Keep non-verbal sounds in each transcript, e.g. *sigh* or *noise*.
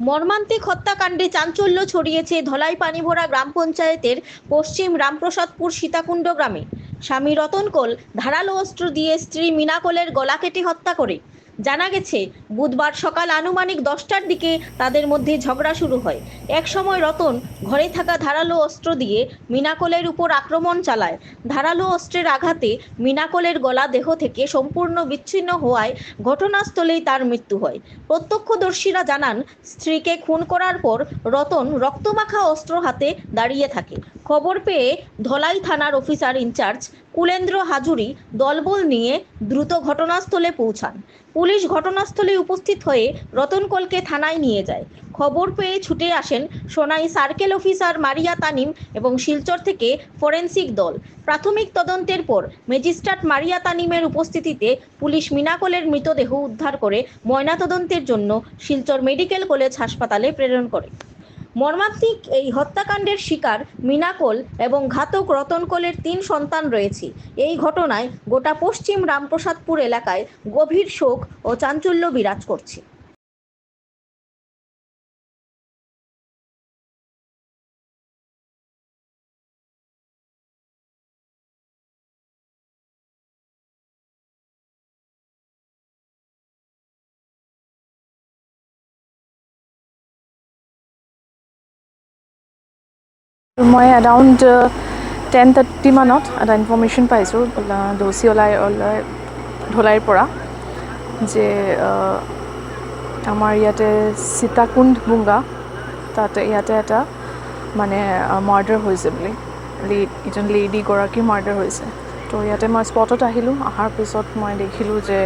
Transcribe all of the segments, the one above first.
মর্মান্তিক হত্যাকাণ্ডে চাঞ্চল্য ছড়িয়েছে ধলাই পানিভরা গ্রাম পঞ্চায়েতের পশ্চিম রামপ্রসাদপুর সীতাকুণ্ড গ্রামে। স্বামী রতন কোল ধারালো অস্ত্র দিয়ে স্ত্রী মিনাকলের গলা কেটে হত্যা করে। জানা গেছে, বুধবার সকাল আনুমানিক দশটার দিকে তাদের মধ্যে ঝগড়া শুরু হয়। এক সময় রতন ঘরে থাকা ধারালো অস্ত্র দিয়ে মিনাকলের উপর আক্রমণ চালায়। ধারালো অস্ত্রের আঘাতে মিনাকলের গলা দেহ থেকে সম্পূর্ণ বিচ্ছিন্ন হওয়ায় ঘটনাস্থলেই তার মৃত্যু হয়। প্রত্যক্ষদর্শীরা জানান, স্ত্রীকে খুন করার পর রতন রক্তমাখা অস্ত্র হাতে দাঁড়িয়ে থাকে। খবর পেয়ে ধলাই থানার অফিসার ইনচার্জ কুলেন্দ্র হাজুরি দলবল নিয়ে দ্রুত ঘটনাস্থলে পৌঁছান। পুলিশ ঘটনাস্থলে উপস্থিত হয়ে রতন কলকে থানায় নিয়ে যায়। খবর পেয়ে ছুটে আসেন Sonai circle officer Maria Tanim এবং শিলচর থেকে ফরেন্সিক দল। প্রাথমিক তদন্তের পর ম্যাজিস্ট্রেট মারিয়া তানিমের উপস্থিতিতে পুলিশ মিনাকলের মৃতদেহ উদ্ধার করে ময়নাতদন্তের জন্য শিলচর মেডিকেল কলেজ হাসপাতালে প্রেরণ করে। মর্মান্তিক এই হত্যাকাণ্ডের শিকার মিনাকল এবং ঘাতক রতনকোলের তিন সন্তান রয়েছে। এই ঘটনায় গোটা পশ্চিম রামপ্রসাদপুর এলাকায় গভীর শোক ও চাঞ্চল্য বিরাজ করছে। মই এৰাউণ্ড টেন থাৰ্টি মানত এটা ইনফৰ্মেশ্যন পাইছোঁ দচি ওলাই ওলাই, ঢলাইৰ পৰা, যে আমাৰ ইয়াতে সীতাকুণ্ড বুংগা তাতে ইয়াতে এটা মানে মাৰ্ডাৰ হৈছে বুলি এজন লেডিগৰাকী মাৰ্ডাৰ হৈছে। তো ইয়াতে মই স্পটত আহিলোঁ, অহাৰ পিছত মই দেখিলোঁ যে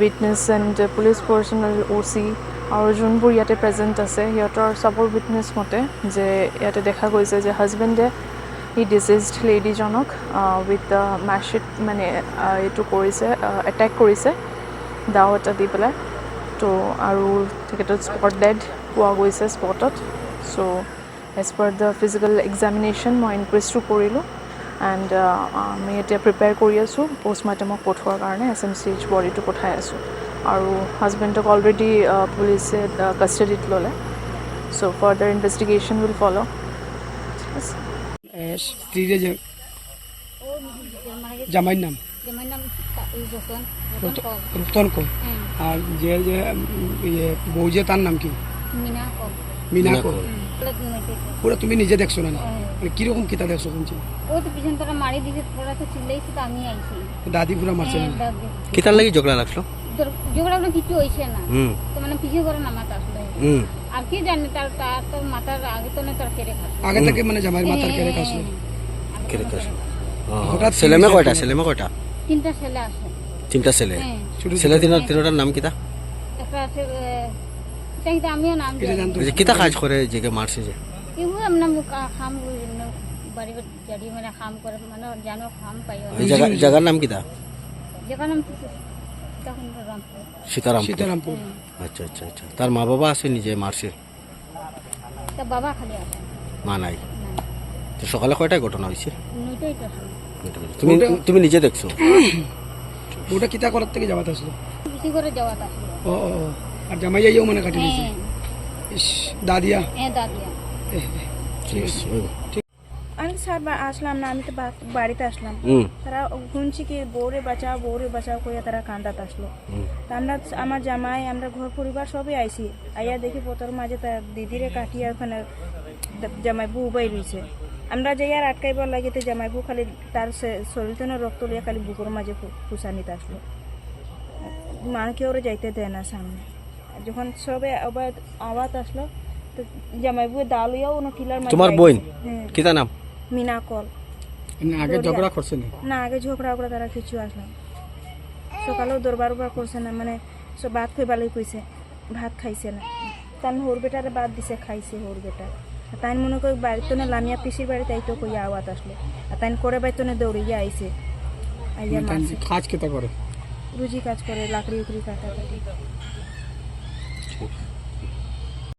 witness and police personnel O' C আৰু যোনবোৰ ইয়াতে প্ৰেজেণ্ট আছে, সিহঁতৰ চবৰ উইটনেছ মতে যে ইয়াতে দেখা গৈছে যে হাজবেণ্ডে এই ডিজিজড লেডিজনক উইথ মেচিট মানে এইটো কৰিছে এটেক কৰিছে দাও এটা দি পেলাই। তো, আৰু তেখেতত স্পট ডেড পোৱা গৈছে স্পটত চ' as per the physical examination মই ইনকুৱেষ্টটো কৰিলোঁ এণ্ড আমি এতিয়া প্ৰিপেয়াৰ কৰি আছোঁ পষ্টমাৰ্টমক পঠোৱাৰ কাৰণে এছ এম চি এইচ বডিটো পঠাই আছোঁ। আৰু হাজবেণ্ডক অলৰেডি পুলিচে কাষ্টডিত ল'লে। So' further investigation will follow' যে জামাইয়ের নাম? রতন কর আর যে যে ইয়ে বউ যে তার নাম কি? মিনা মিনা কর কল। পুরো তুমি নিজে দেখছ না। মানে কীরকম কিতা দেখছ শুনছি ও তো পিছন তারা মারি দিছে তোরা তো চিল্লাইছে তো আমি আইছি দাদি পুরা মারছে। কিতার লাগি ঝগড়া লাগল তোর- ঝগড়া কিছু হয়েছে না। তো মানে পিছিয়ে করে নামাতে আসলো। হুম। আর কি জানি তার তার তো মাথার আগে তো না তার কেড়ে খাচ্ছে। আগে থেকে মানে জামাইয়ের মাথার হ্যাঁ, কেড়ে কাশলো কেড়ে কাশলো। হঠাৎ ছেলে মেয়ে কয়টা ছেলে মেয়ে কয়টা? তিনটা ছেলে আছে। তিনটা ছেলে। হ্যাঁ। ছেলে তিন তিনটার নাম কিতা একটা আছে তাই আমিও নাম এটা জানতো। এই যে কিতা কাজ করে যে মারছে যে? এগুলো আমরা খাম বাড়ি জারি মানে খাম করে মানে জানো খাম পাই জায়গার নাম কিতা তখন রামপুর সীতারাম সীতারামপুর। আচ্ছা আচ্ছা আচ্ছা। তার মা বাবা আছে নিজে মারছে তা বাবা খালি আছে। মা নাই? তো সকালে কয়টায় ঘটনা হয়েছে? তুমি তুমি নিজে দেখছ? *coughs* ওটা কিতা করার থেকে যাওয়াতে আসলো? করে ও। আর জামাইয়াও মানে কাটি হ্যাঁ। ইস, দাদিয়া। হ্যাঁ দাদিয়া। ঠিক আছে স্যার আসলাম না আমি তো বাড়িতে আসলাম। তারা শুনছি কি বউরে বাঁচাও বউরে বাঁচাও কইয়া তারা কান্দাত আসলো। তা আমরা আমার জামাই আমরা ঘর পরিবার সবই আইছি। আইয়া দেখি পোতর মাঝে তার দিদিরে কাটিয়া ওখানে জামাই বউ বাই রয়েছে আমরা যাই আর আটকাইবার লাগিতে জামাই বউ খালি তার সে- শরীর থেকে রক্ত লিয়া খালি বুকুর মাঝে খুশানিতে আসলো। মাকে ওরা যাইতে দেয় না সামনে। যখন সবে আবার আওয়াজ আসলো তো জামাই বউ দালুয়াও না মাঝে তোমার বোন? কিতা নাম? মিনা কল না, আগে ঝগড়া করছে না? না আগে ঝগড়া ওগড়া তারা কিছু আসলাম সকালেও দরবার উরবার করছে না মানে সব ভাত খাইবালাই কইছে ভাত খাইছে না। তাই হোর বেটারে বাদ দিছে খাইছে হোর বেটা। তাই মনে করি বাড়িতে না লামিয়া পিসির বাড়িতে আইতো কইয়া আওয়াত আসলো। আর তাই করে বাড়িতে না দৌড়িয়ে আইছে আইয়া কাজ কেতা করে? রুজি কাজ করে লাকড়ি উকড়ি কাটা কাটি